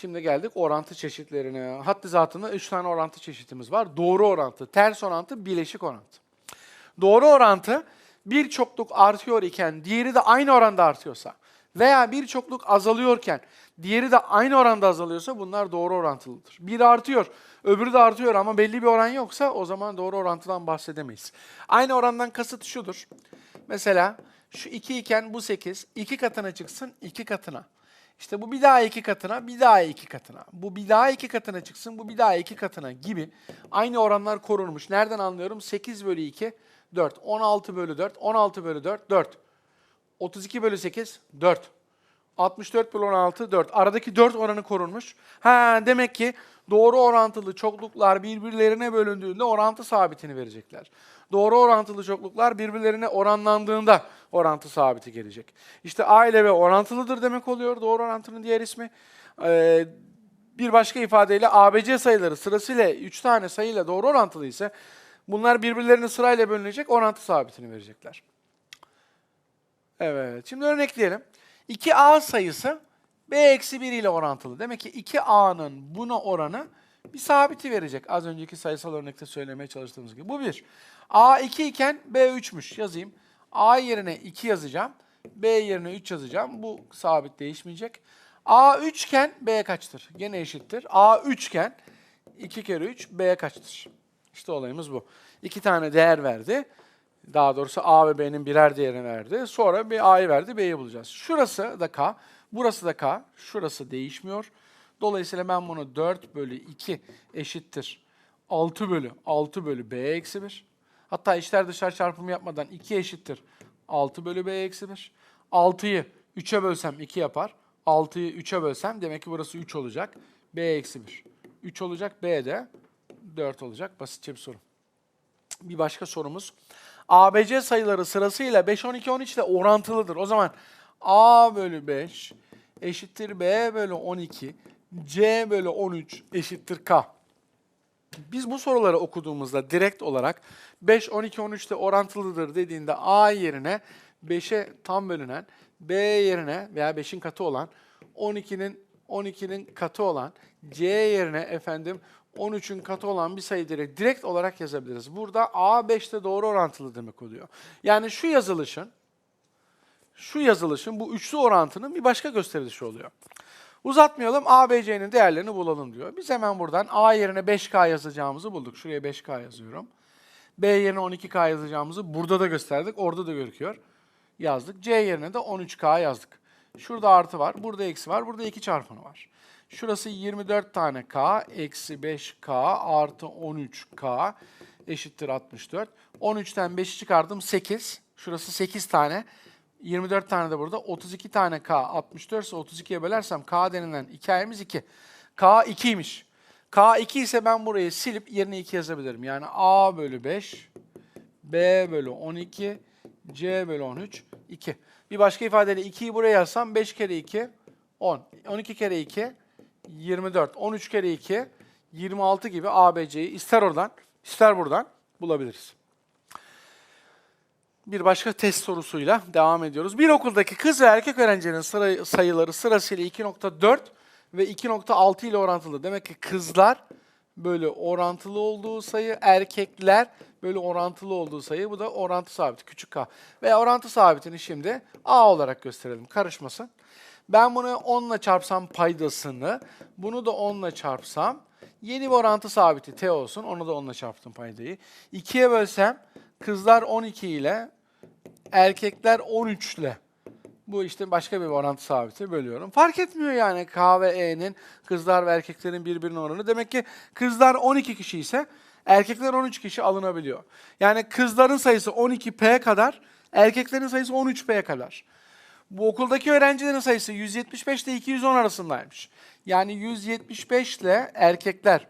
Şimdi geldik orantı çeşitlerine. Haddi zatında 3 tane orantı çeşitimiz var. Doğru orantı, ters orantı, bileşik orantı. Doğru orantı bir çokluk artıyor iken diğeri de aynı oranda artıyorsa veya bir çokluk azalıyorken diğeri de aynı oranda azalıyorsa bunlar doğru orantılıdır. Biri artıyor, öbürü de artıyor ama belli bir oran yoksa o zaman doğru orantıdan bahsedemeyiz. Aynı orandan kasıt şudur. Mesela şu 2 iken bu 8, 2 katına çıksın 2 katına. İşte bu bir daha iki katına, bir daha iki katına. Bu bir daha iki katına çıksın, bu bir daha iki katına gibi aynı oranlar korunmuş. Nereden anlıyorum? 8 bölü 2, 4. 16 bölü 4, 16 bölü 4, 4. 32 bölü 8, 4. 64 bölü 16, 4. Aradaki 4 oranı korunmuş. Ha demek ki doğru orantılı çokluklar birbirlerine bölündüğünde orantı sabitini verecekler. Doğru orantılı çokluklar birbirlerine oranlandığında orantı sabiti gelecek. İşte A ile B orantılıdır demek oluyor doğru orantının diğer ismi. Ee, bir başka ifadeyle ABC sayıları sırasıyla 3 tane sayıyla doğru orantılı ise bunlar birbirlerine sırayla bölünecek orantı sabitini verecekler. Evet, şimdi örnekleyelim. 2a sayısı b eksi 1 ile orantılı. Demek ki 2a'nın buna oranı bir sabiti verecek. Az önceki sayısal örnekte söylemeye çalıştığımız gibi. Bu bir. a 2 iken b 3'müş yazayım. a yerine 2 yazacağım. b yerine 3 yazacağım. Bu sabit değişmeyecek. a 3 iken b kaçtır? Gene eşittir. a 3 iken 2 kere 3 b kaçtır? İşte olayımız bu. İki tane değer verdi. Daha doğrusu A ve B'nin birer değerini verdi. Sonra bir A'yı verdi, B'yi bulacağız. Şurası da K, burası da K, şurası değişmiyor. Dolayısıyla ben bunu 4 bölü 2 eşittir 6 bölü 6 bölü B eksi 1. Hatta içler dışlar çarpımı yapmadan 2 eşittir 6 bölü B eksi 1. 6'yı 3'e bölsem 2 yapar. 6'yı 3'e bölsem demek ki burası 3 olacak. B eksi 1. 3 olacak, B de 4 olacak. Basitçe bir soru. Bir başka sorumuz. ABC sayıları sırasıyla 5, 12, 13 ile orantılıdır. O zaman A bölü 5 eşittir B bölü 12, C bölü 13 eşittir K. Biz bu soruları okuduğumuzda direkt olarak 5, 12, 13 ile orantılıdır dediğinde A yerine 5'e tam bölünen, B yerine veya 5'in katı olan, 12'nin 12'nin katı olan, C yerine efendim 13'ün katı olan bir sayı direkt, olarak yazabiliriz. Burada A 5'te doğru orantılı demek oluyor. Yani şu yazılışın, şu yazılışın bu üçlü orantının bir başka gösterişi oluyor. Uzatmayalım A, B, C'nin değerlerini bulalım diyor. Biz hemen buradan A yerine 5K yazacağımızı bulduk. Şuraya 5K yazıyorum. B yerine 12K yazacağımızı burada da gösterdik. Orada da gözüküyor. Yazdık. C yerine de 13K yazdık. Şurada artı var. Burada eksi var. Burada 2 çarpanı var. Şurası 24 tane K eksi 5K artı 13K eşittir 64. 13'ten 5'i çıkardım 8. Şurası 8 tane. 24 tane de burada. 32 tane K 64 ise 32'ye bölersem K denilen hikayemiz 2. K 2'ymiş. K 2 ise ben burayı silip yerine 2 yazabilirim. Yani A bölü 5, B bölü 12, C bölü 13, 2. Bir başka ifadeyle 2'yi buraya yazsam 5 kere 2, 10. 12 kere 2, 24. 13 kere 2, 26 gibi ABC'yi ister oradan ister buradan bulabiliriz. Bir başka test sorusuyla devam ediyoruz. Bir okuldaki kız ve erkek öğrencilerin sıra, sayıları sırasıyla 2.4 ve 2.6 ile orantılı. Demek ki kızlar böyle orantılı olduğu sayı, erkekler böyle orantılı olduğu sayı. Bu da orantı sabiti, küçük k. Ve orantı sabitini şimdi a olarak gösterelim, karışmasın. Ben bunu 10 ile çarpsam paydasını, bunu da 10 ile çarpsam yeni bir orantı sabiti t olsun. Onu da 10 ile çarptım paydayı. 2'ye bölsem kızlar 12 ile erkekler 13 ile. Bu işte başka bir orantı sabiti bölüyorum. Fark etmiyor yani K ve E'nin kızlar ve erkeklerin birbirine oranı. Demek ki kızlar 12 kişi ise erkekler 13 kişi alınabiliyor. Yani kızların sayısı 12P kadar, erkeklerin sayısı 13P kadar. Bu okuldaki öğrencilerin sayısı 175 ile 210 arasındaymış. Yani 175 ile erkekler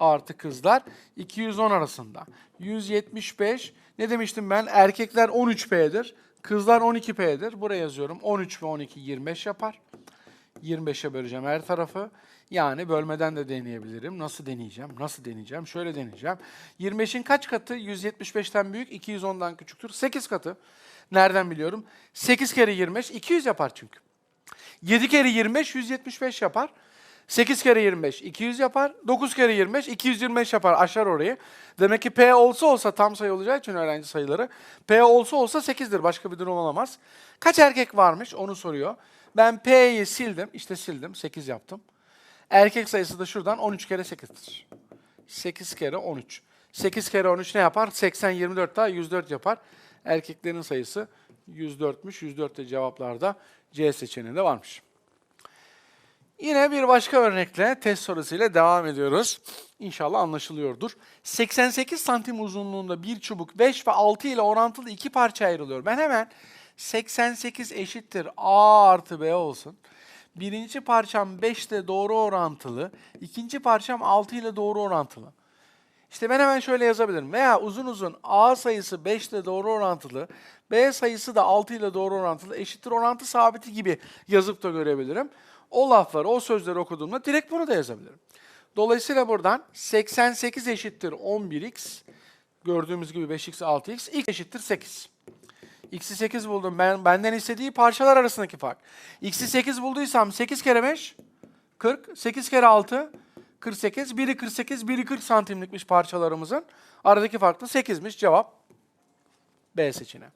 artı kızlar 210 arasında. 175 ne demiştim ben? Erkekler 13P'dir. Kızlar 12P'dir. Buraya yazıyorum. 13 ve 12 25 yapar. 25'e böleceğim her tarafı. Yani bölmeden de deneyebilirim. Nasıl deneyeceğim? Nasıl deneyeceğim? Şöyle deneyeceğim. 25'in kaç katı 175'ten büyük, 210'dan küçüktür? 8 katı. Nereden biliyorum? 8 kere 25 200 yapar çünkü. 7 kere 25 175 yapar. 8 kere 25 200 yapar. 9 kere 25 225 yapar. Aşar orayı. Demek ki P olsa olsa tam sayı olacağı için öğrenci sayıları. P olsa olsa 8'dir. Başka bir durum olamaz. Kaç erkek varmış onu soruyor. Ben P'yi sildim. İşte sildim. 8 yaptım. Erkek sayısı da şuradan 13 kere 8'dir. 8 kere 13. 8 kere 13 ne yapar? 80, 24 daha 104 yapar. Erkeklerin sayısı 104'müş. 104 de cevaplarda C seçeneğinde varmış. Yine bir başka örnekle test sorusuyla devam ediyoruz. İnşallah anlaşılıyordur. 88 santim uzunluğunda bir çubuk 5 ve 6 ile orantılı iki parça ayrılıyor. Ben hemen 88 eşittir A artı B olsun. Birinci parçam 5 ile doğru orantılı. ikinci parçam 6 ile doğru orantılı. İşte ben hemen şöyle yazabilirim. Veya uzun uzun A sayısı 5 ile doğru orantılı, B sayısı da 6 ile doğru orantılı eşittir orantı sabiti gibi yazıp da görebilirim. O lafları, o sözleri okuduğumda direkt bunu da yazabilirim. Dolayısıyla buradan 88 eşittir 11x, gördüğümüz gibi 5x 6x, x eşittir 8. X'i 8 buldum. Ben benden istediği parçalar arasındaki fark. X'i 8 bulduysam 8 kere 5 40, 8 kere 6 48. Biri 48, biri 40 santimlikmiş parçalarımızın. Aradaki fark da 8'miş. Cevap B seçeneği.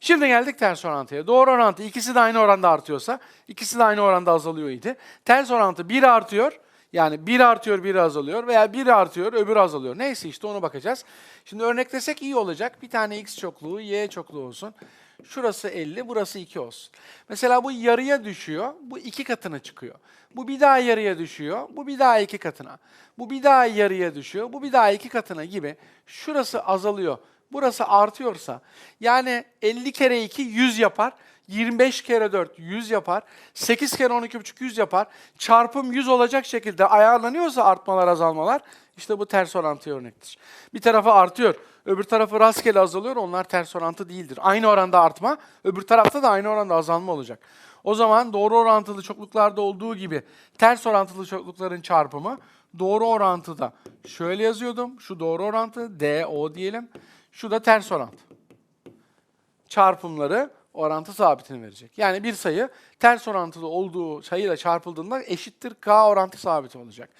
Şimdi geldik ters orantıya. Doğru orantı ikisi de aynı oranda artıyorsa, ikisi de aynı oranda azalıyor idi. Ters orantı 1 artıyor, yani 1 artıyor, 1 azalıyor veya 1 artıyor, öbürü azalıyor. Neyse işte onu bakacağız. Şimdi örneklesek iyi olacak. Bir tane x çokluğu, y çokluğu olsun. Şurası 50, burası 2 olsun. Mesela bu yarıya düşüyor, bu iki katına çıkıyor. Bu bir daha yarıya düşüyor, bu bir daha iki katına. Bu bir daha yarıya düşüyor, bu bir daha iki katına gibi. Şurası azalıyor, burası artıyorsa, yani 50 kere 2 100 yapar. 25 kere 4 100 yapar. 8 kere 12,5 100 yapar. Çarpım 100 olacak şekilde ayarlanıyorsa artmalar azalmalar işte bu ters orantı örnektir. Bir tarafı artıyor, öbür tarafı rastgele azalıyor. Onlar ters orantı değildir. Aynı oranda artma, öbür tarafta da aynı oranda azalma olacak. O zaman doğru orantılı çokluklarda olduğu gibi ters orantılı çoklukların çarpımı doğru orantıda şöyle yazıyordum. Şu doğru orantı DO diyelim. Şu da ters orantı çarpımları orantı sabitini verecek. Yani bir sayı ters orantılı olduğu sayıyla çarpıldığında eşittir K orantı sabiti olacak.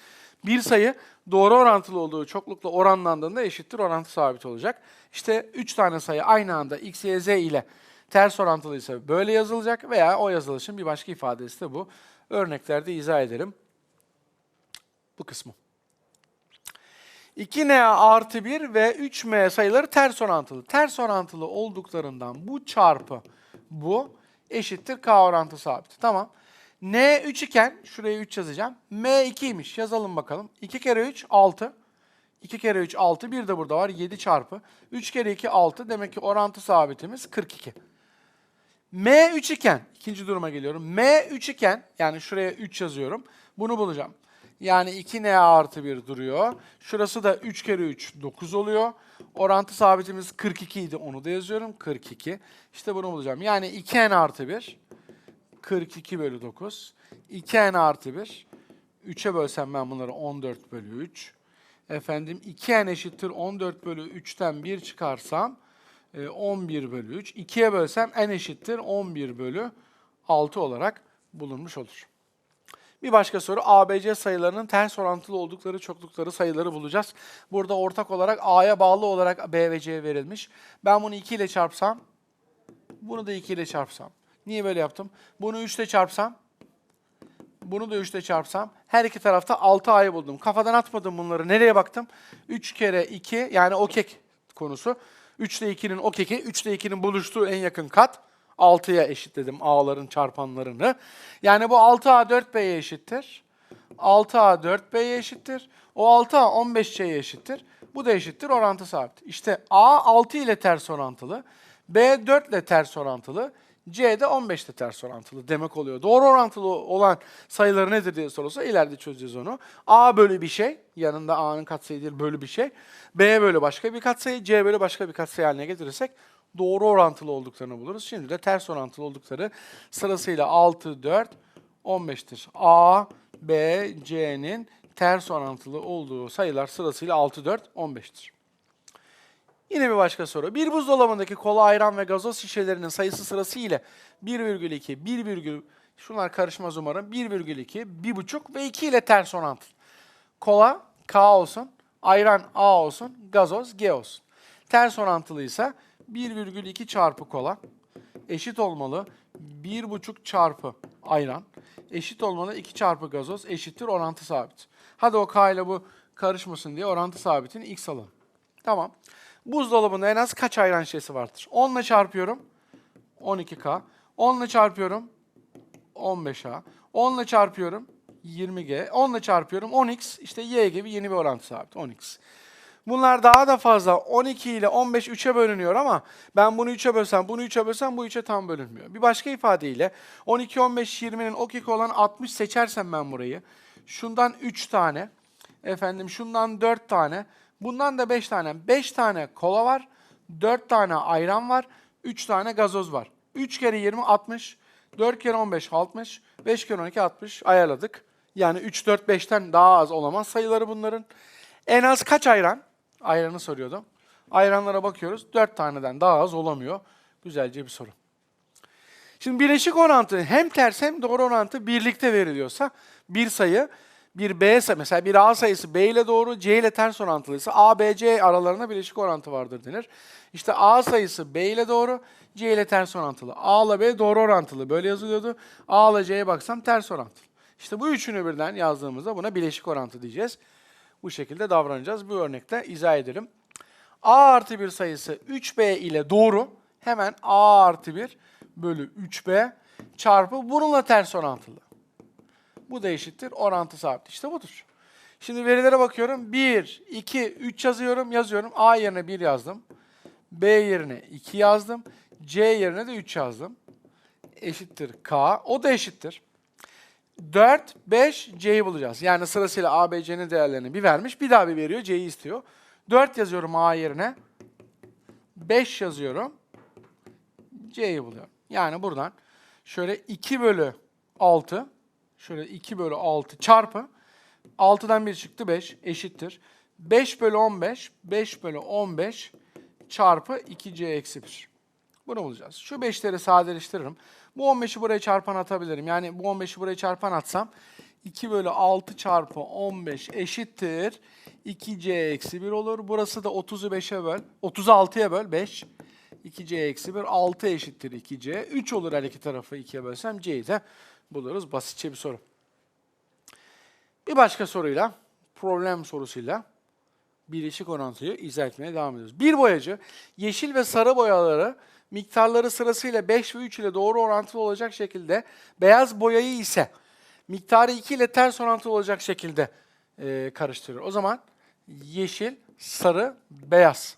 Bir sayı doğru orantılı olduğu çoklukla oranlandığında eşittir orantı sabiti olacak. İşte 3 tane sayı aynı anda x, y, z ile ters orantılıysa böyle yazılacak veya o yazılışın bir başka ifadesi de bu. Örneklerde izah ederim bu kısmı. 2n artı 1 ve 3m sayıları ters orantılı. Ters orantılı olduklarından bu çarpı bu eşittir k orantı sabiti. Tamam. n 3 iken şuraya 3 yazacağım. m 2'ymiş. Yazalım bakalım. 2 kere 3 6. 2 kere 3 6. Bir de burada var 7 çarpı. 3 kere 2 6. Demek ki orantı sabitimiz 42. M 3 iken, ikinci duruma geliyorum. M 3 iken, yani şuraya 3 yazıyorum. Bunu bulacağım. Yani 2N artı 1 duruyor. Şurası da 3 kere 3, 9 oluyor. Orantı sabitimiz 42 idi, onu da yazıyorum. 42. İşte bunu bulacağım. Yani 2N artı 1, 42 bölü 9. 2N artı 1, 3'e bölsem ben bunları 14 bölü 3. Efendim 2N eşittir 14 bölü 3'ten 1 çıkarsam e, 11 bölü 3. 2'ye bölsem n eşittir 11 bölü 6 olarak bulunmuş olur. Bir başka soru ABC sayılarının ters orantılı oldukları çoklukları sayıları bulacağız. Burada ortak olarak A'ya bağlı olarak B ve C verilmiş. Ben bunu 2 ile çarpsam, bunu da 2 ile çarpsam. Niye böyle yaptım? Bunu 3 ile çarpsam, bunu da 3 ile çarpsam her iki tarafta 6A'yı buldum. Kafadan atmadım bunları. Nereye baktım? 3 kere 2 yani o kek konusu. 3 ile 2'nin o keki, 3 ile 2'nin buluştuğu en yakın kat 6'ya eşitledim A'ların çarpanlarını. Yani bu 6A 4B'ye eşittir. 6A 4B'ye eşittir. O 6A 15C'ye eşittir. Bu da eşittir orantı sabit. İşte A 6 ile ters orantılı. B 4 ile ters orantılı. C de 15 ile ters orantılı demek oluyor. Doğru orantılı olan sayıları nedir diye sorulsa ileride çözeceğiz onu. A bölü bir şey, yanında A'nın katsayı değil bölü bir şey. B bölü başka bir katsayı, C bölü başka bir katsayı haline getirirsek doğru orantılı olduklarını buluruz. Şimdi de ters orantılı oldukları sırasıyla 6, 4, 15'tir. A, B, C'nin ters orantılı olduğu sayılar sırasıyla 6, 4, 15'tir. Yine bir başka soru. Bir buzdolabındaki kola, ayran ve gazoz şişelerinin sayısı sırası ile 1,2, 1,7, Şunlar karışmaz umarım. 1,2, 1,5 ve 2 ile ters orantılı. Kola K olsun, ayran A olsun, gazoz G olsun. Ters orantılıysa 1,2 çarpı kola eşit olmalı 1,5 çarpı ayran eşit olmalı 2 çarpı gazoz eşittir orantı sabit. Hadi o K ile bu karışmasın diye orantı sabitini X alalım. Tamam. Buzdolabında en az kaç ayran şişesi vardır? 10 ile çarpıyorum. 12K. 10 ile çarpıyorum. 15A. 10 ile çarpıyorum. 20G. 10 ile çarpıyorum. 10X. İşte Y gibi yeni bir orantı sabit. 10X. Bunlar daha da fazla. 12 ile 15 3'e bölünüyor ama ben bunu 3'e bölsem, bunu 3'e bölsem bu 3'e tam bölünmüyor. Bir başka ifadeyle 12, 15, 20'nin okik olan 60 seçersem ben burayı. Şundan 3 tane, efendim şundan 4 tane, bundan da 5 tane. 5 tane kola var, 4 tane ayran var, 3 tane gazoz var. 3 kere 20 60, 4 kere 15 60, 5 kere 12 60 ayarladık. Yani 3, 4, 5'ten daha az olamaz sayıları bunların. En az kaç ayran? Ayranı soruyordum. Ayranlara bakıyoruz. 4 taneden daha az olamıyor. Güzelce bir soru. Şimdi bileşik orantı hem ters hem doğru orantı birlikte veriliyorsa bir sayı bir B sayı mesela bir A sayısı B ile doğru C ile ters orantılıysa A, B, C aralarında bileşik orantı vardır denir. İşte A sayısı B ile doğru C ile ters orantılı. A ile B doğru orantılı böyle yazılıyordu. A ile C'ye baksam ters orantılı. İşte bu üçünü birden yazdığımızda buna bileşik orantı diyeceğiz. Bu şekilde davranacağız. Bu örnekte izah edelim. A artı 1 sayısı 3B ile doğru. Hemen A artı 1 bölü 3B çarpı bununla ters orantılı. Bu da eşittir orantı sabit. İşte budur. Şimdi verilere bakıyorum. 1, 2, 3 yazıyorum. Yazıyorum. A yerine 1 yazdım. B yerine 2 yazdım. C yerine de 3 yazdım. Eşittir K. O da eşittir. 4, 5, C'yi bulacağız. Yani sırasıyla A, B, C'nin değerlerini bir vermiş. Bir daha bir veriyor. C'yi istiyor. 4 yazıyorum A yerine. 5 yazıyorum. C'yi buluyorum. Yani buradan şöyle 2 bölü 6 şöyle 2 bölü 6 çarpı 6'dan 1 çıktı 5 eşittir. 5 bölü 15 5 bölü 15 çarpı 2C eksi 1. Bunu bulacağız. Şu 5'leri sadeleştiririm. Bu 15'i buraya çarpan atabilirim. Yani bu 15'i buraya çarpan atsam 2 bölü 6 çarpı 15 eşittir. 2C eksi 1 olur. Burası da 30'u 5'e böl. 36'ya böl 5. 2C eksi 1. 6 eşittir 2C. 3 olur her iki tarafı 2'ye bölsem C'yi de buluruz. Basitçe bir soru. Bir başka soruyla, problem sorusuyla bileşik orantıyı izah etmeye devam ediyoruz. Bir boyacı yeşil ve sarı boyaları miktarları sırasıyla 5 ve 3 ile doğru orantılı olacak şekilde beyaz boyayı ise miktarı 2 ile ters orantılı olacak şekilde e, karıştırıyor. O zaman yeşil, sarı, beyaz.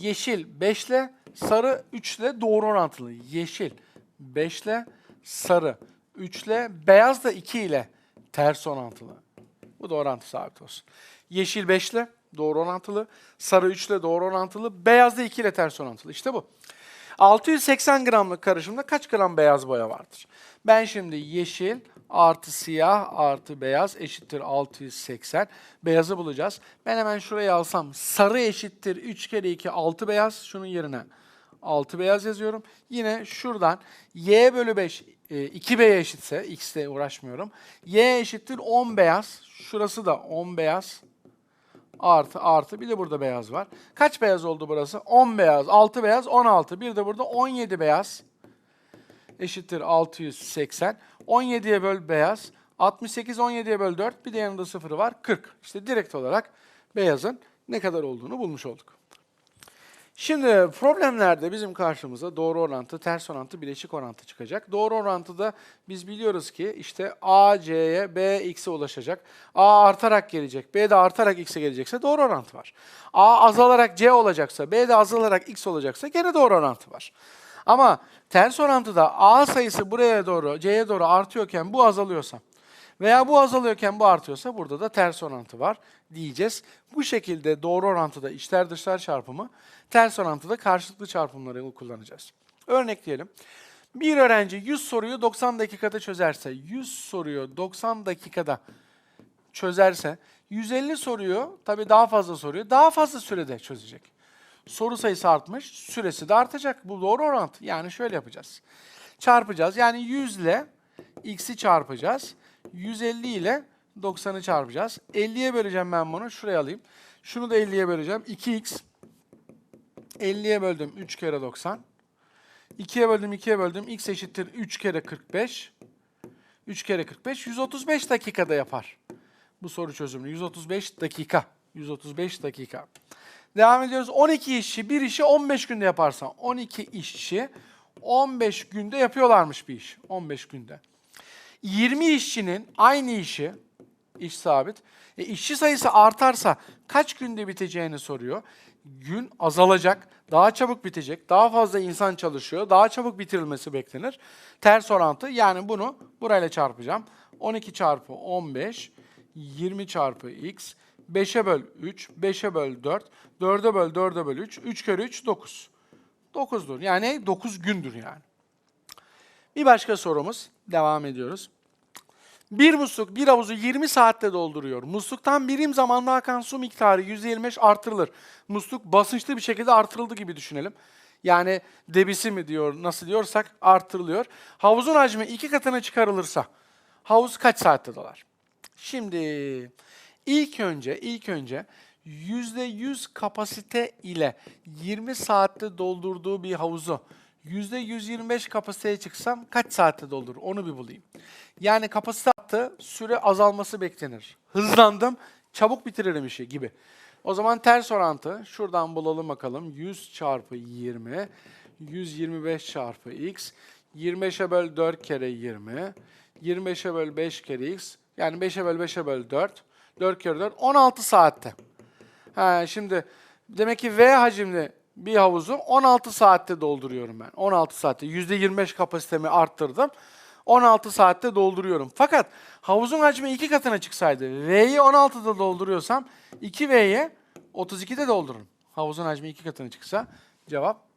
Yeşil 5 ile, sarı 3 ile doğru orantılı. Yeşil 5 ile, sarı 3 ile, beyaz da 2 ile ters orantılı. Bu da orantı sabit olsun. Yeşil 5 ile doğru orantılı, sarı 3 ile doğru orantılı, beyaz da 2 ile ters orantılı. İşte bu. 680 gramlık karışımda kaç gram beyaz boya vardır? Ben şimdi yeşil artı siyah artı beyaz eşittir 680. Beyazı bulacağız. Ben hemen şuraya alsam sarı eşittir 3 kere 2 6 beyaz. Şunun yerine 6 beyaz yazıyorum. Yine şuradan y bölü 5 e, 2b'ye eşitse x'te uğraşmıyorum. y eşittir 10 beyaz. Şurası da 10 beyaz. Artı artı bir de burada beyaz var. Kaç beyaz oldu burası? 10 beyaz, 6 beyaz, 16. Bir de burada 17 beyaz. Eşittir 680. 17'ye böl beyaz. 68 17'ye böl 4. Bir de yanında sıfırı var. 40. İşte direkt olarak beyazın ne kadar olduğunu bulmuş olduk. Şimdi problemlerde bizim karşımıza doğru orantı, ters orantı, bileşik orantı çıkacak. Doğru orantıda biz biliyoruz ki işte A C'ye B X'e ulaşacak. A artarak gelecek, B de artarak X'e gelecekse doğru orantı var. A azalarak C olacaksa, B de azalarak X olacaksa gene doğru orantı var. Ama ters orantıda A sayısı buraya doğru, C'ye doğru artıyorken bu azalıyorsa veya bu azalıyorken bu artıyorsa burada da ters orantı var diyeceğiz. Bu şekilde doğru orantıda içler dışlar çarpımı, ters orantıda karşılıklı çarpımları kullanacağız. Örnek diyelim. Bir öğrenci 100 soruyu 90 dakikada çözerse, 100 soruyu 90 dakikada çözerse, 150 soruyu tabii daha fazla soruyu daha fazla sürede çözecek. Soru sayısı artmış, süresi de artacak. Bu doğru orantı. Yani şöyle yapacağız. çarpacağız. Yani 100 ile x'i çarpacağız. 150 ile 90'ı çarpacağız. 50'ye böleceğim ben bunu. Şuraya alayım. Şunu da 50'ye böleceğim. 2x 50'ye böldüm 3 kere 90. 2'ye böldüm 2'ye böldüm. x eşittir 3 kere 45. 3 kere 45 135 dakikada yapar. Bu soru çözümünü 135 dakika. 135 dakika. Devam ediyoruz. 12 işçi bir işi 15 günde yaparsan 12 işçi 15 günde yapıyorlarmış bir iş. 15 günde. 20 işçinin aynı işi iş sabit. E, işçi sayısı artarsa kaç günde biteceğini soruyor. Gün azalacak, daha çabuk bitecek, daha fazla insan çalışıyor, daha çabuk bitirilmesi beklenir. Ters orantı yani bunu burayla çarpacağım. 12 çarpı 15, 20 çarpı x, 5'e böl 3, 5'e böl 4, 4'e böl 4'e böl 3, 3 kere 3 9. 9'dur yani 9 gündür yani. Bir başka sorumuz. Devam ediyoruz. Bir musluk bir havuzu 20 saatte dolduruyor. Musluktan birim zamanla akan su miktarı %25 artırılır. Musluk basınçlı bir şekilde artırıldı gibi düşünelim. Yani debisi mi diyor, nasıl diyorsak artırılıyor. Havuzun hacmi iki katına çıkarılırsa havuz kaç saatte dolar? Şimdi ilk önce ilk önce %100 kapasite ile 20 saatte doldurduğu bir havuzu %125 kapasiteye çıksam kaç saatte doldurur? Onu bir bulayım. Yani kapasite arttı, süre azalması beklenir. Hızlandım, çabuk bitiririm işi gibi. O zaman ters orantı. Şuradan bulalım bakalım. 100 çarpı 20, 125 çarpı x, 25'e böl 4 kere 20, 25'e böl 5 kere x, yani 5'e böl 5'e böl 4, 4 kere 4, 16 saatte. Ha, şimdi demek ki V hacimli bir havuzu 16 saatte dolduruyorum ben. 16 saatte. %25 kapasitemi arttırdım. 16 saatte dolduruyorum. Fakat havuzun hacmi iki katına çıksaydı, V'yi 16'da dolduruyorsam 2V'ye 32'de doldururum. Havuzun hacmi iki katına çıksa cevap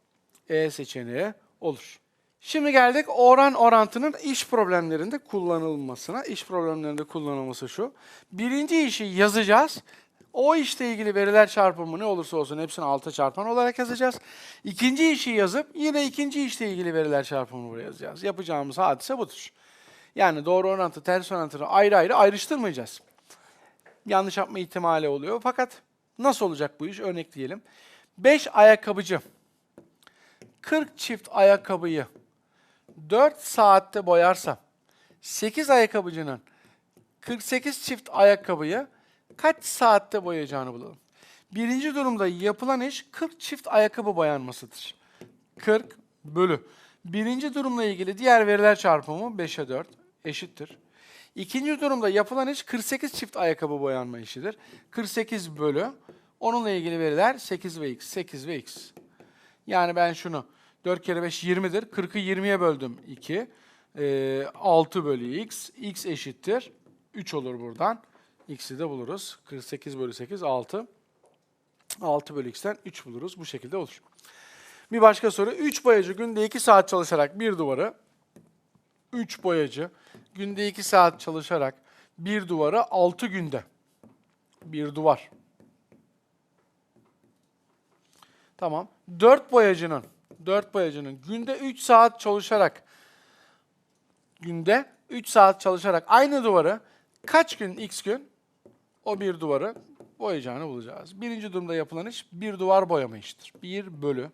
E seçeneği olur. Şimdi geldik oran orantının iş problemlerinde kullanılmasına. İş problemlerinde kullanılması şu. Birinci işi yazacağız. O işle ilgili veriler çarpımı ne olursa olsun hepsini 6 çarpan olarak yazacağız. İkinci işi yazıp yine ikinci işle ilgili veriler çarpımını buraya yazacağız. Yapacağımız hadise budur. Yani doğru orantı, ters orantını ayrı ayrı ayrıştırmayacağız. Yanlış yapma ihtimali oluyor. Fakat nasıl olacak bu iş? Örnekleyelim. 5 ayakkabıcı 40 çift ayakkabıyı 4 saatte boyarsa 8 ayakkabıcının 48 çift ayakkabıyı kaç saatte boyayacağını bulalım. Birinci durumda yapılan iş 40 çift ayakkabı boyanmasıdır. 40 bölü. Birinci durumla ilgili diğer veriler çarpımı 5'e 4 eşittir. İkinci durumda yapılan iş 48 çift ayakkabı boyanma işidir. 48 bölü. Onunla ilgili veriler 8 ve x. 8 ve x. Yani ben şunu 4 kere 5 20'dir. 40'ı 20'ye böldüm 2. Ee, 6 bölü x. x eşittir. 3 olur buradan. X'i de buluruz. 48 bölü 8 6. 6 bölü x'ten 3 buluruz. Bu şekilde olur. Bir başka soru. 3 boyacı günde 2 saat çalışarak bir duvarı 3 boyacı günde 2 saat çalışarak bir duvarı 6 günde bir duvar. Tamam. 4 boyacının 4 boyacının günde 3 saat çalışarak günde 3 saat çalışarak aynı duvarı kaç gün x gün o bir duvarı boyayacağını bulacağız. Birinci durumda yapılan iş bir duvar boyama işidir. 1 bölü.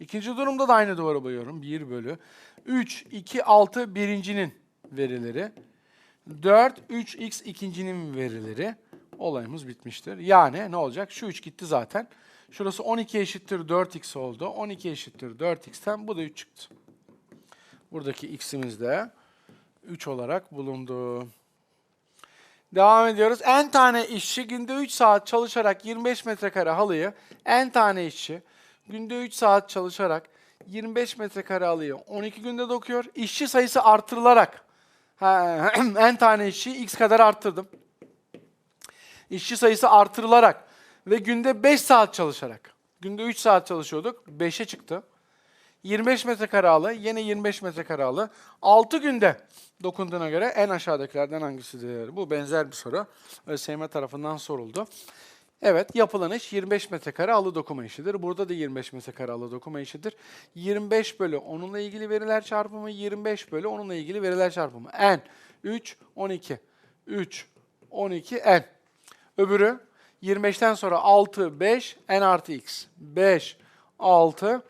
İkinci durumda da aynı duvarı boyuyorum. 1 bölü. 3, 2, 6 birincinin verileri. 4, 3, x ikincinin verileri. Olayımız bitmiştir. Yani ne olacak? Şu 3 gitti zaten. Şurası 12 eşittir 4x oldu. 12 eşittir 4x'ten bu da 3 çıktı. Buradaki x'imiz de 3 olarak bulundu. Devam ediyoruz. En tane işçi günde 3 saat çalışarak 25 metrekare halıyı, en tane işçi günde 3 saat çalışarak 25 metrekare halıyı 12 günde dokuyor. İşçi sayısı artırılarak, en tane işçi x kadar arttırdım. İşçi sayısı artırılarak ve günde 5 saat çalışarak. Günde 3 saat çalışıyorduk, 5'e çıktı. 25 metrekare halı, yine 25 metrekare halı. 6 günde dokunduğuna göre en aşağıdakilerden hangisidir? Bu benzer bir soru. ÖSYM tarafından soruldu. Evet, yapılan iş 25 metrekare alı dokuma işidir. Burada da 25 metrekare alı dokuma işidir. 25 bölü onunla ilgili veriler çarpımı, 25 bölü onunla ilgili veriler çarpımı. N, 3, 12. 3, 12, N. Öbürü 25'ten sonra 6, 5, N artı X. 5, 6,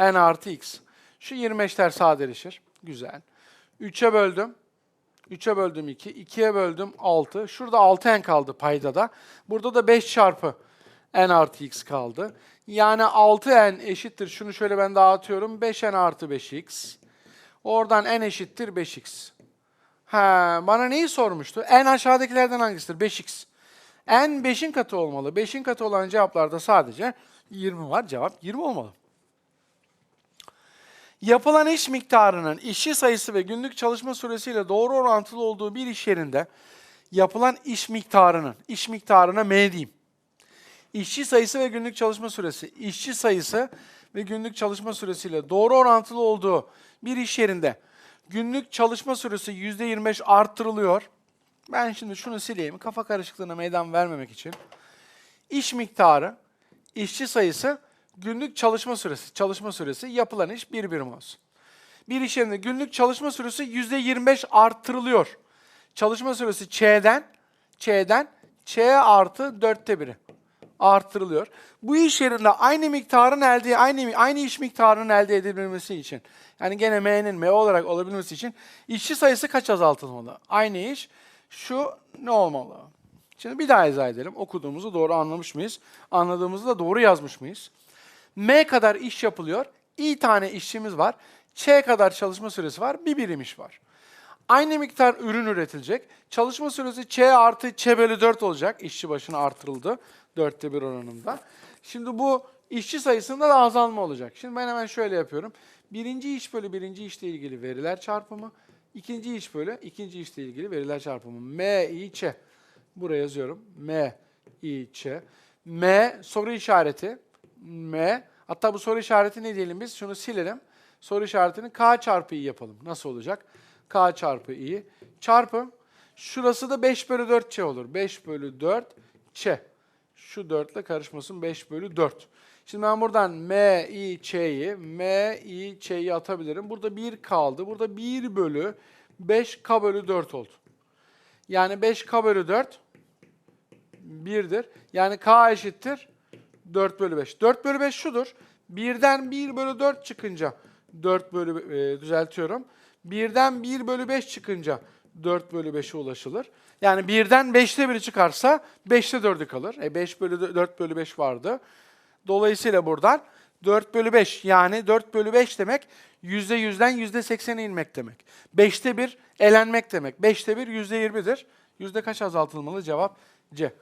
N artı X. Şu 25'ler sadeleşir. Güzel. 3'e böldüm. 3'e böldüm 2, 2'ye böldüm 6. Şurada 6n kaldı payda da. Burada da 5 çarpı n artı x kaldı. Yani 6n eşittir. Şunu şöyle ben dağıtıyorum. 5n artı 5x. Oradan n eşittir 5x. Ha, bana neyi sormuştu? n aşağıdakilerden hangisidir? 5x. n 5'in katı olmalı. 5'in katı olan cevaplarda sadece 20 var. Cevap 20 olmalı. Yapılan iş miktarının işçi sayısı ve günlük çalışma süresiyle doğru orantılı olduğu bir iş yerinde yapılan iş miktarının, iş miktarına M diyeyim. İşçi sayısı ve günlük çalışma süresi, işçi sayısı ve günlük çalışma süresiyle doğru orantılı olduğu bir iş yerinde günlük çalışma süresi %25 arttırılıyor. Ben şimdi şunu sileyim, kafa karışıklığına meydan vermemek için. İş miktarı, işçi sayısı, günlük çalışma süresi. Çalışma süresi yapılan iş bir birim olsun. Bir iş yerinde günlük çalışma süresi %25 arttırılıyor. Çalışma süresi Ç'den, Ç'den Ç artı dörtte biri arttırılıyor. Bu iş yerinde aynı miktarın elde aynı aynı iş miktarının elde edilmesi için yani gene M'nin M olarak olabilmesi için işçi sayısı kaç azaltılmalı? Aynı iş şu ne olmalı? Şimdi bir daha izah edelim. Okuduğumuzu doğru anlamış mıyız? Anladığımızı da doğru yazmış mıyız? M kadar iş yapılıyor. İ tane işçimiz var. Ç kadar çalışma süresi var. Bir birim iş var. Aynı miktar ürün üretilecek. Çalışma süresi Ç artı Ç bölü 4 olacak. İşçi başına artırıldı. Dörtte bir oranında. Şimdi bu işçi sayısında da azalma olacak. Şimdi ben hemen şöyle yapıyorum. Birinci iş bölü birinci işle ilgili veriler çarpımı. ikinci iş bölü ikinci işle ilgili veriler çarpımı. M, I, Ç. Buraya yazıyorum. M, I, Ç. M soru işareti. M. Hatta bu soru işareti ne diyelim biz? Şunu silelim. Soru işaretini K çarpı I yapalım. Nasıl olacak? K çarpı I çarpı. Şurası da 5 bölü 4 Ç olur. 5 bölü 4 Ç. Şu 4 ile karışmasın 5 bölü 4. Şimdi ben buradan M, I, Ç'yi, M, I, Ç'yi atabilirim. Burada 1 kaldı. Burada 1 bölü 5 K bölü 4 oldu. Yani 5 K bölü 4 1'dir. Yani K eşittir 4 bölü 5. 4 bölü 5 şudur. 1'den 1 bölü 4 çıkınca 4 bölü e, düzeltiyorum. 1'den 1 bölü 5 çıkınca 4 bölü 5'e ulaşılır. Yani 1'den 5'te 1'i çıkarsa 5'te 4'ü kalır. E 5 bölü 4 bölü 5 vardı. Dolayısıyla buradan 4 bölü 5 yani 4 bölü 5 demek %100'den %80'e inmek demek. 5'te 1 elenmek demek. 5'te 1 %20'dir. Yüzde kaç azaltılmalı? Cevap C.